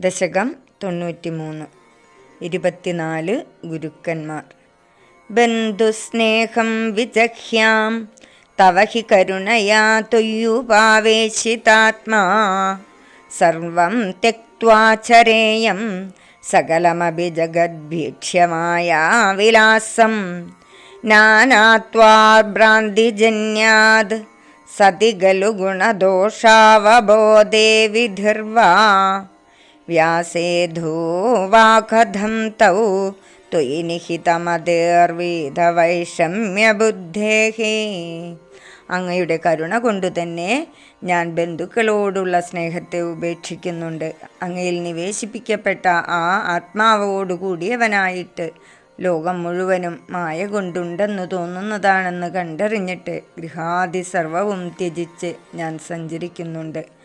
ദശകം തൊണ്ണൂറ്റി മൂന്ന് ഇരുപത്തിനാല് ഗുരുക്കന്മാർ. ബന്ധുസ്നേഹം വിജഹ്യാം തവ ഹി കരുണയാ തൊയ്യുപാവേശിതാത്മാ സർവം തെക്വാചരേയം സകലമപി ജഗദ്ഭീക്ഷ്യമായ വിലാസം. നാനാത്വാഭ്രാന്തിജന്യാത് സതി ഖലു ഗുണദോഷാവബോധേ വിധിർവാ. വ്യാസേധൂവാകഥം തൗ त्वयि നിഹിതമതേർവിധവൈഷമ്യബുദ്ധേഹേ അങ്ങയുടെ കരുണ കൊണ്ടു തന്നെ ഞാൻ ബന്ധുക്കളോടുള്ള സ്നേഹത്തെ ഉപേക്ഷിക്കുന്നുണ്ട്. അങ്ങയിൽ നിവേശിപ്പിക്കപ്പെട്ട ആ ആത്മാവോടുകൂടിയവനായിട്ട് ലോകം മുഴുവനും മായ കൊണ്ടുണ്ടെന്ന് തോന്നുന്നതാണെന്ന് കണ്ടറിഞ്ഞിട്ട് ഗൃഹാദി സർവവും ത്യജിച്ച് ഞാൻ സഞ്ചരിക്കുന്നുണ്ട്.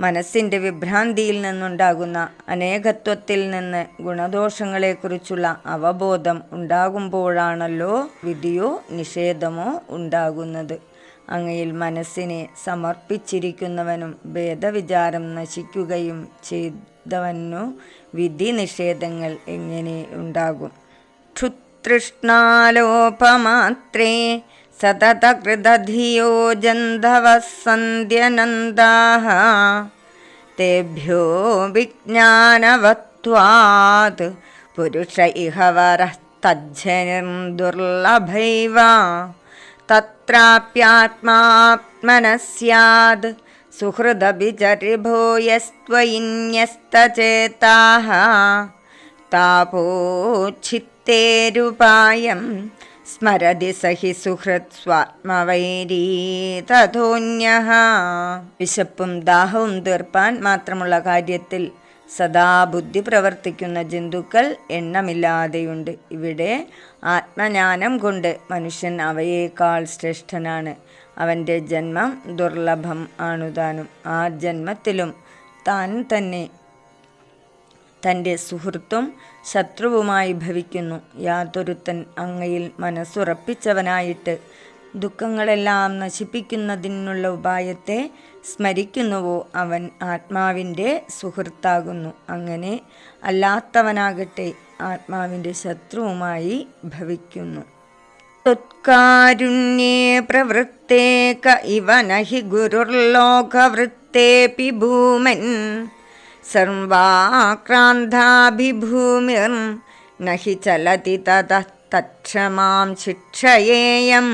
മനസ്സിന്റെ വിഭ്രാന്തിയിൽ നിന്നുണ്ടാകുന്ന അനേകത്വത്തിൽ നിന്ന് ഗുണദോഷങ്ങളെക്കുറിച്ചുള്ള അവബോധം ഉണ്ടാകുമ്പോഴാണല്ലോ വിധിയോ നിഷേധമോ ഉണ്ടാകുന്നത്. അങ്ങയിൽ മനസ്സിനെ സമർപ്പിച്ചിരിക്കുന്നവനും ഭേദവിചാരം നശിക്കുകയും ചെയ്തവനു വിധി നിഷേധങ്ങൾ എങ്ങനെ ഉണ്ടാകും? ക്ഷുതൃഷ്ണാലോപമാത്രേ സതതകൃതധിയോ ജന്ധവः സന്ധ്യനന്ദാः തേഭ്യോ വിജ്ഞാനവത്വാത് പുരുഷ ഇഹ വരः തജ്ജനിർ ദുർലഭൈവ തത്രാപ്യാത്മാത്മനഃ സ്യാത് സുഹൃദഭിചരിഭൂയസ്ത്വയിന്യസ്തചേതാः താപോച്ഛിത്തേരുപായം സ്മരതി സഹി സുഹൃത് സ്വാത്മവൈരീ തഥോന്യ വിശപ്പും ദാഹവും തീർപ്പാൻ മാത്രമുള്ള കാര്യത്തിൽ സദാ ബുദ്ധി പ്രവർത്തിക്കുന്ന ജന്തുക്കൾ എണ്ണമില്ലാതെയുണ്ട്. ഇവിടെ ആത്മജ്ഞാനം കൊണ്ട് മനുഷ്യൻ അവയേക്കാൾ ശ്രേഷ്ഠനാണ്. അവന്റെ ജന്മം ദുർലഭം ആണുതാനും. ആ ജന്മത്തിലും താൻ തന്നെ തന്റെ സുഹൃത്തും ശത്രുവുമായി ഭവിക്കുന്നു. യാതൊരുത്തൻ അങ്ങയിൽ മനസ്സുറപ്പിച്ചവനായിട്ട് ദുഃഖങ്ങളെല്ലാം നശിപ്പിക്കുന്നതിനുള്ള ഉപായത്തെ സ്മരിക്കുന്നുവോ അവൻ ആത്മാവിന്റെ സുഹൃത്താകുന്നു. അങ്ങനെ അല്ലാത്തവനാകട്ടെ ആത്മാവിന്റെ ശത്രുവുമായി ഭവിക്കുന്നു. ത്വത്കാരുണ്യേ പ്രവൃത്തേക ഇവ നഹി ഗുരുർലോകവൃത്തേപി ഭൂമൻ सर्वाक्रान्ताभिभूमिर्न हि चलति ततः तत्क्षमां शिक्षयेयं।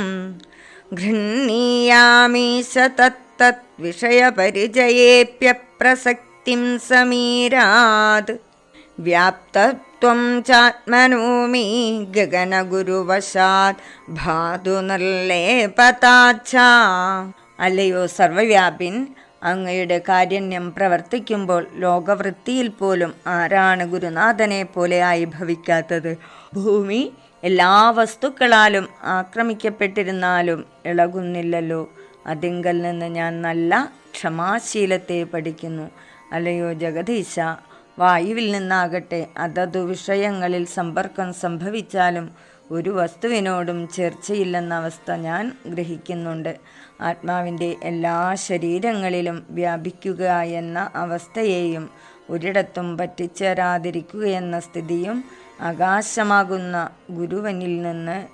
गृह्णीयामीश तत् विषयपरिचयेऽप्यप्रसक्तिं समीराद्। व्याप्तत्वं चात्मनौमि गगनगुरुवशात् भातुले पता अलयो सर्वव्यापिन् അങ്ങയുടെ കാരുണ്യം പ്രവർത്തിക്കുമ്പോൾ ലോകവൃത്തിയിൽ പോലും ആരാണ് ഗുരുനാഥനെ പോലെ ആയി ഭവിക്കാത്തത്? ഭൂമി എല്ലാ വസ്തുക്കളാലും ആക്രമിക്കപ്പെട്ടിരുന്നാലും ഇളകുന്നില്ലല്ലോ. അതിങ്കൽ നിന്ന് ഞാൻ നല്ല ക്ഷമാശീലത്തെ പഠിക്കുന്നു. അല്ലയോ ജഗദീശ വായുവിൽ നിന്നാകട്ടെ അതതു വിഷയങ്ങളിൽ സമ്പർക്കം സംഭവിച്ചാലും ഒരു വസ്തുവിനോടും ചേർച്ചയില്ലെന്ന അവസ്ഥ ഞാൻ ഗ്രഹിക്കുന്നുണ്ട്. ആത്മാവിന്റെ എല്ലാ ശരീരങ്ങളിലും വ്യാപിക്കുക എന്ന അവസ്ഥയെയും ഒരിടത്തും പറ്റിച്ചേരാതിരിക്കുകയെന്ന സ്ഥിതിയും ആകാശമാകുന്ന ഗുരുവനിൽ നിന്ന്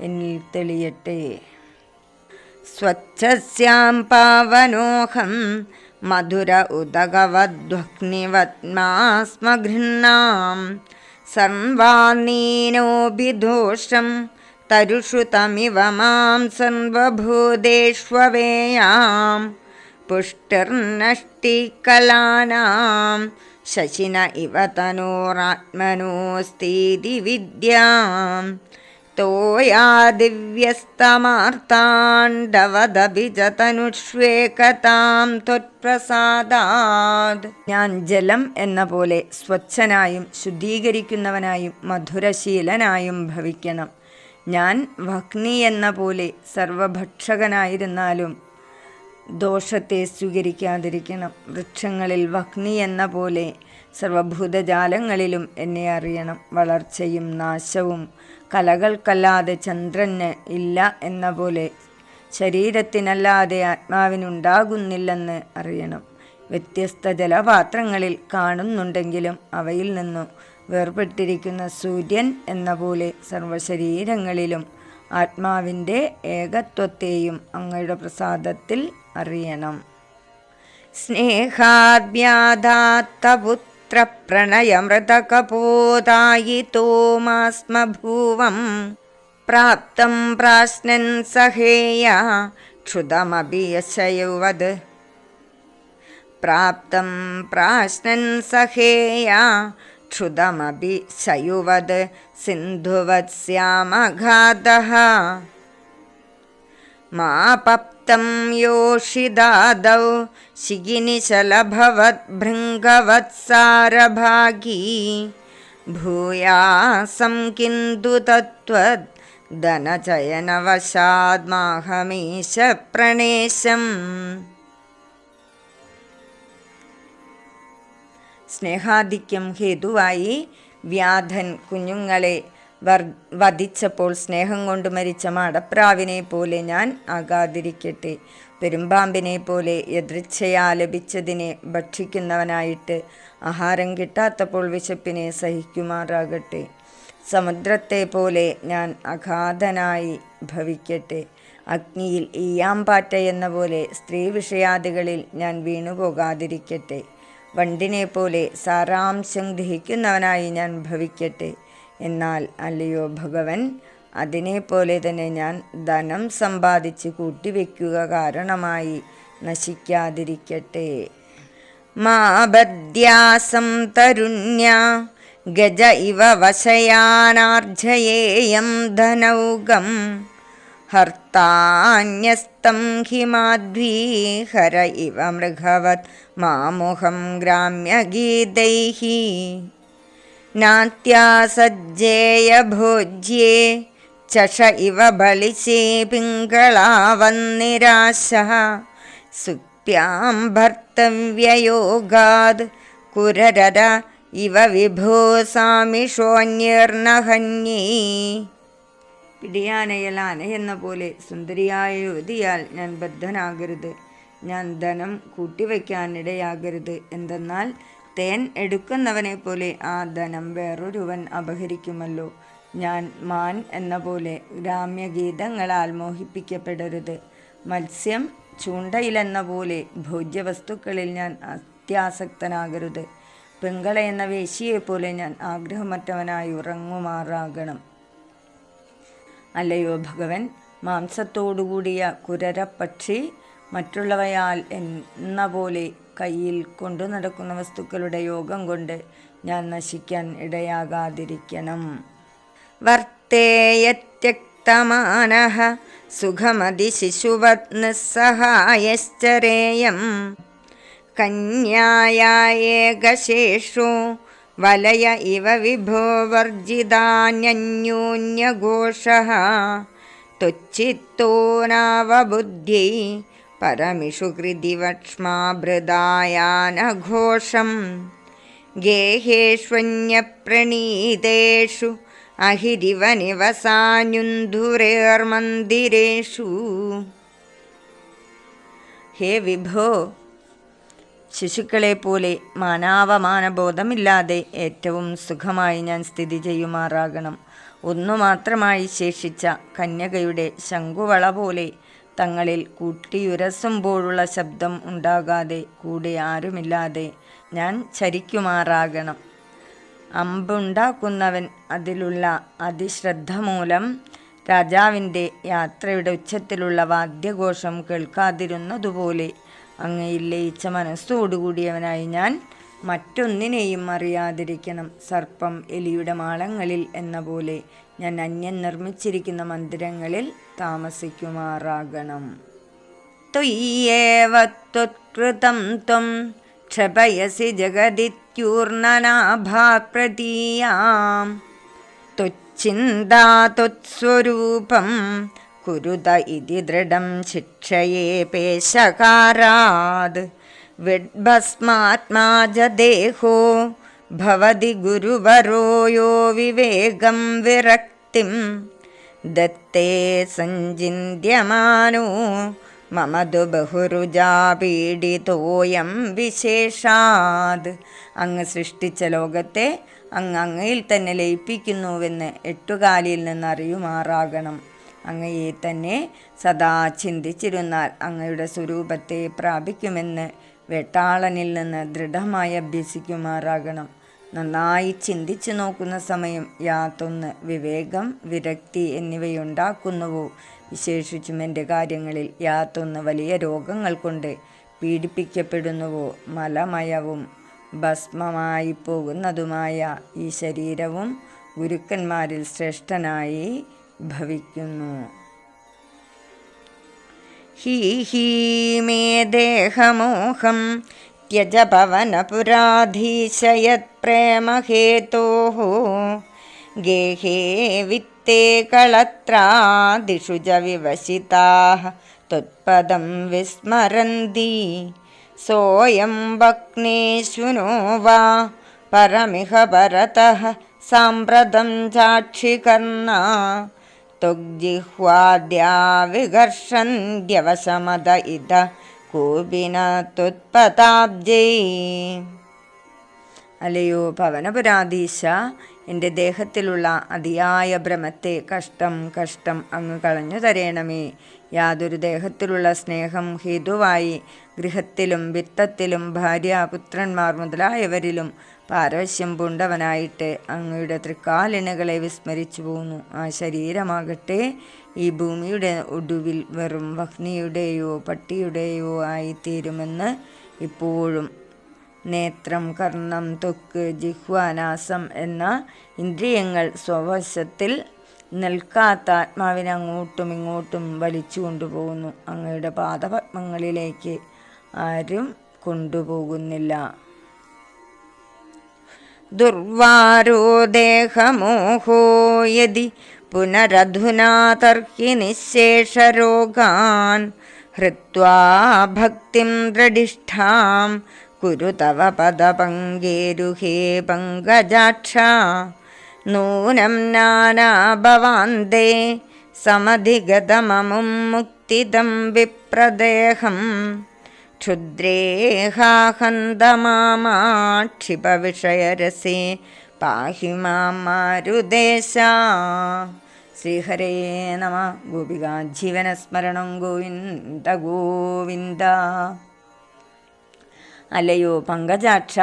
എന്നിൽ തെളിയട്ടെ. സ്വച്ഛസ്യാം പാവനോഹം മധുര ഉദകവധ്വഗ്നിവത്മാസ്മഘൃണ്ണാം സർവാനീനോഭിദോഷം തരുഷു തമിവ മാം സർവഭൂതേഷ്വേയാം പുഷ്ടിർനഷ്ടികലാനാം ശശിന ഇവ തനോരാത്മനോസ്തീതി വിദ്യാം തോയാ ദിവ്യസ്തമാർത്താണ്ഡവദഭിജതനുഷ്വേകതാം ത്വത്പ്രസാദാത് ഞാൻ ജലം എന്ന പോലെ സ്വച്ഛനായും ശുദ്ധീകരിക്കുന്നവനായും മധുരശീലനായും ഭവിക്കണം। ഞാൻ ഭഗ്നി എന്ന പോലെ സർവഭക്ഷകനായിരുന്നാലും ദോഷത്തെ സ്വീകരിക്കാതിരിക്കണം. വൃക്ഷങ്ങളിൽ വഗ്നി എന്ന പോലെ സർവഭൂതജാലങ്ങളിലും എന്നെ അറിയണം. വളർച്ചയും നാശവും കലകൾക്കല്ലാതെ ചന്ദ്രന് ഇല്ല എന്ന പോലെ ശരീരത്തിനല്ലാതെ ആത്മാവിനുണ്ടാകുന്നില്ലെന്ന് അറിയണം. വ്യത്യസ്ത ജലപാത്രങ്ങളിൽ കാണുന്നുണ്ടെങ്കിലും അവയിൽ നിന്നു വേർപെട്ടിരിക്കുന്ന സൂര്യൻ എന്ന പോലെ സർവശരീരങ്ങളിലും ആത്മാവിന്റെ ഏകത്വത്തെയും അങ്ങയുടെ പ്രസാദത്തിൽ അറിയണം. സ്നേഹാദ്യാതപുത്രപ്രണയമൃതകപോതായിതോമാസ്മഭൂവം പ്രാപ്തം പ്രാശ്നൻ സഹേയ ക്ഷുതമപി യശയുവത് പ്രാപ്തം പ്രാശ്നൻ സഹേയ क्षुदमपि शयुवद् सिन्धुवत्स्यामघातः। मा पप्तं योषिदादौ शिगिनिशलभवद्भृङ्गवत्सारभागी। भूयासं किन्तु तत्त्वद् धनचयनवशाद्माहमीश प्रणेशम् സ്നേഹാധിക്യം ഹേതുവായി വ്യാധൻ കുഞ്ഞുങ്ങളെ വർ വധിച്ചപ്പോൾ സ്നേഹം കൊണ്ട് മരിച്ച മടപ്രാവിനെ പോലെ ഞാൻ ആകാതിരിക്കട്ടെ. പെരുമ്പാമ്പിനെ പോലെ എദൃച്ഛയാ ലഭിച്ചതിനെ ഭക്ഷിക്കുന്നവനായിട്ട് ആഹാരം കിട്ടാത്തപ്പോൾ വിശപ്പിനെ സഹിക്കുമാറാകട്ടെ. സമുദ്രത്തെ പോലെ ഞാൻ അഗാധനായി ഭവിക്കട്ടെ. അഗ്നിയിൽ ഈയാമ്പാറ്റ എന്ന പോലെ സ്ത്രീ വിഷയാദികളിൽ ഞാൻ വീണുപോകാതിരിക്കട്ടെ. വണ്ടിനെ പോലെ സാരാംശം ഗ്രഹിക്കുന്നവനായി ഞാൻ ഭവിക്കട്ടെ. എന്നാൽ അല്ലയോ ഭഗവൻ അതിനെപ്പോലെ തന്നെ ഞാൻ ധനം സമ്പാദിച്ച് കൂട്ടിവെക്കുക കാരണമായി നശിക്കാതിരിക്കട്ടെ. മാബദ്ധ്യാസം തരുണ്യ ഗജ ഇവ വശയാനാർജയേയം ധനൗകം ഹർത്താന്യസ്തം ഹിമാദ്വീഹര ഇവ മൃഗവത് മാമുഹം ഗ്രാമ്യഗീതൈः നാത്യാസജ്ജേയഭോജ്യേ ചഷ ഇവ ബളിശേ പിങ്കളാവന്നിരാശः സുപ്യാം ഭർത്തവ്യയോഗാത് കുരരര ഇവ വിഭോ പിടിയാനയലാന ആനയെന്ന പോലെ സുന്ദരിയായ യുവതിയാൽ ഞാൻ ബദ്ധനാകരുത്. ഞാൻ ധനം കൂട്ടിവയ്ക്കാനിടയാകരുത്. എന്തെന്നാൽ തേൻ എടുക്കുന്നവനെ പോലെ ആ ധനം വേറൊരുവൻ അപഹരിക്കുമല്ലോ. ഞാൻ മാൻ എന്ന പോലെ ഗ്രാമ്യഗീതങ്ങളാൽ മോഹിപ്പിക്കപ്പെടരുത്. മത്സ്യം ചൂണ്ടയിലെന്ന പോലെ ഭോജ്യവസ്തുക്കളിൽ ഞാൻ അത്യാസക്തനാകരുത്. പെങ്കള എന്ന വേശിയെപ്പോലെ ഞാൻ ആഗ്രഹമറ്റവനായി ഉറങ്ങുമാറാകണം. അല്ലയോ ഭഗവൻ? മാംസത്തോടുകൂടിയ കുരരപ്പക്ഷി മറ്റുള്ളവയാൽ എന്ന പോലെ കയ്യിൽ കൊണ്ടു നടക്കുന്ന വസ്തുക്കളുടെ യോഗം കൊണ്ട് ഞാൻ നശിക്കാൻ ഇടയാകാതിരിക്കണം. വർത്തേയത്യക്തമാന സുഖമതി ശിശുവത് നിസ്സഹായശ്ചരേയം. वलय इव विभो वर्जितान्यन्योन्यघोषः। तुच्छित्तो नावबुद्धि परमिषु कृदिवक्ष्माभृदायानघोषं गेहेष्वन्यप्रणीतेषु अहिरिव निवसान्युन्धुरेर्मन्दिरेषु। हे विभो ശിശുക്കളെ പോലെ മാനാവമാനബോധമില്ലാതെ ഏറ്റവും സുഖമായി ഞാൻ സ്ഥിതി ചെയ്യുമാറാകണം. ഒന്നു മാത്രമായി ശേഷിച്ച കന്യകയുടെ ശംഖുവള പോലെ തങ്ങളിൽ കൂട്ടിയുരസുമ്പോഴുള്ള ശബ്ദം ഉണ്ടാകാതെ കൂടെ ആരുമില്ലാതെ ഞാൻ ചരിക്കുമാറാകണം. അമ്പുണ്ടാക്കുന്നവൻ അതിലുള്ള അതിശ്രദ്ധ മൂലം രാജാവിന്റെ യാത്രയുടെ ഉച്ചത്തിലുള്ള വാദ്യഘോഷം കേൾക്കാതിരുന്നതുപോലെ അങ്ങയിൽ ലയിച്ച മനസ്സോടുകൂടിയവനായി ഞാൻ മറ്റൊന്നിനെയും അറിയാതിരിക്കണം. സർപ്പം എലിയുടെ മാളങ്ങളിൽ എന്ന പോലെ ഞാൻ അന്യൻ നിർമ്മിച്ചിരിക്കുന്ന മന്ദിരങ്ങളിൽ താമസിക്കുമാറാകണം. ത്വയ്യേവത്വത്കൃതം ത്വം ക്ഷപയസി ജഗതിത്യൂർണനാഭാപ്രതീയാം. ത്വച്ചിന്താ ത്വത്സ്വരൂപം കുരുത ഇതി ദൃഢം ശിക്ഷയേ പേശകാരാത്. വിഡ്ഭസ്മാത്മാജദേഹോ ഭവതി ഗുരുവരോ യോ വിവേകം വിരക്തിം. ദത്തേ സഞ്ചിന്യമാനോ മമതു ബഹുരുജാ പീഡിതോയം വിശേഷാത്. അങ്ങ് സൃഷ്ടിച്ച ലോകത്തെ അങ്ങ് അങ്ങയിൽ തന്നെ ലയിപ്പിക്കുന്നുവെന്ന് എട്ടുകാലിയിൽ നിന്ന് അറിയുമാറാകണം അങ്ങയെ തന്നെ സദാ ചിന്തിച്ചിരുന്നാൽ അങ്ങയുടെ സ്വരൂപത്തെ പ്രാപിക്കുമെന്ന് വെട്ടാളനിൽ നിന്ന് ദൃഢമായി അഭ്യസിക്കുമാറാകണം. നന്നായി ചിന്തിച്ചു നോക്കുന്ന സമയം യാതൊന്ന് വിവേകം വിരക്തി എന്നിവയുണ്ടാക്കുന്നുവോ? വിശേഷിച്ചും എന്റെ കാര്യങ്ങളിൽ യാതൊന്ന് വലിയ രോഗങ്ങൾ കൊണ്ട് പീഡിപ്പിക്കപ്പെടുന്നുവോ? മലമയവും ഭസ്മമായി പോകുന്നതുമായ ഈ ശരീരവും ഗുരുക്കന്മാരിൽ ശ്രേഷ്ഠനായി भविक्युनु ही ही मे देहमोहं त्यज भवनपुराधीशयत्प्रेमहेतोः गेहे वित्ते कलत्रादिषु च विवशिताः त्वत्पदं विस्मरन्ति। सोऽयं वक्नेष्विनो वा परमिह परतः साम्प्रतं തുഗ്ജിഹ്വാദ്യാവിഘർഷന്ധ്യവസമത ഇത കൂപിന തുത്പതാബ്ജൈ അല്ലയോ ഭവനപുരാധീശ എന്റെ ദേഹത്തിലുള്ള അതിയായ ഭ്രമത്തെ കഷ്ടം കഷ്ടം അങ്ങ് കളഞ്ഞു തരേണമേ. യാതൊരു ദേഹത്തിലുള്ള സ്നേഹം ഹേതുവായി ഗൃഹത്തിലും വിത്തത്തിലും ഭാര്യ പുത്രന്മാർ മുതലായവരിലും പാരവശ്യം പൂണ്ടവനായിട്ട് അങ്ങയുടെ തൃക്കാലിനകളെ വിസ്മരിച്ചു പോന്നു. ആ ശരീരമാകട്ടെ ഈ ഭൂമിയുടെ ഒടുവിൽ വെറും വഹ്നിയുടെയോ പട്ടിയുടെയോ ആയിത്തീരുമെന്ന് ഇപ്പോഴും നേത്രം കർണം തൊക്ക് ജിഹ്വാനാസം എന്ന ഇന്ദ്രിയങ്ങൾ സ്വവശത്തിൽ നിൽക്കാത്ത ആത്മാവിനെ അങ്ങോട്ടും ഇങ്ങോട്ടും വലിച്ചു കൊണ്ടുപോകുന്നു. അങ്ങയുടെ പാദപത്മങ്ങളിലേക്ക് ആരും കൊണ്ടുപോകുന്നില്ല. दुर्वारो देहमोहो यदि पुनरधुना तर्हि निःशेषरोगान् हृत्वा भक्तिं द्रडिष्ठां कुरु तव पदपङ्गेरुहे पङ्गजाक्षा। नूनं नानाभवान्दे समधिगतममुं मुक्तिदं विप्रदेहम्। ക്ഷുദ്രേഹാഹന്തമാമാക്ഷിപവിഷയരസേ പാഹി മാരുദേശ ശ്രീഹരേ നമ. ഗോപിക ജീവനസ്മരണം ഗോവിന്ദ ഗോവിന്ദ അലയോ പങ്കജാക്ഷ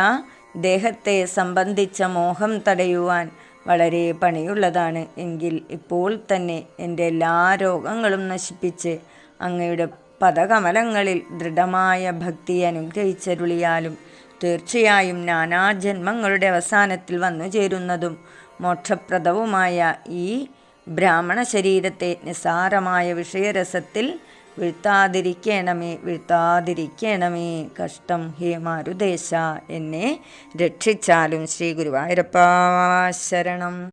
ദേഹത്തെ സംബന്ധിച്ച മോഹം തടയുവാൻ വളരെ പണിയുള്ളതാണ്. എങ്കിൽ ഇപ്പോൾ തന്നെ എന്റെ എല്ലാ രോഗങ്ങളും നശിപ്പിച്ച് അങ്ങയുടെ പദകമലങ്ങളിൽ ദൃഢമായ ഭക്തി അനുഗ്രഹിച്ചരുളിയാലും തീർച്ചയായും നാനാജന്മങ്ങളുടെ അവസാനത്തിൽ വന്നു ചേരുന്നതും മോക്ഷപ്രദവുമായ ഈ ബ്രാഹ്മണ ശരീരത്തെ നിസാരമായ വിഷയരസത്തിൽ വീഴ്ത്താതിരിക്കണമേ വീഴ്ത്താതിരിക്കണമേ. കഷ്ടം ഹേ മാരുദേശ എന്നെ രക്ഷിച്ചാലും ശ്രീ ഗുരുവായൂരപ്പ ശരണം.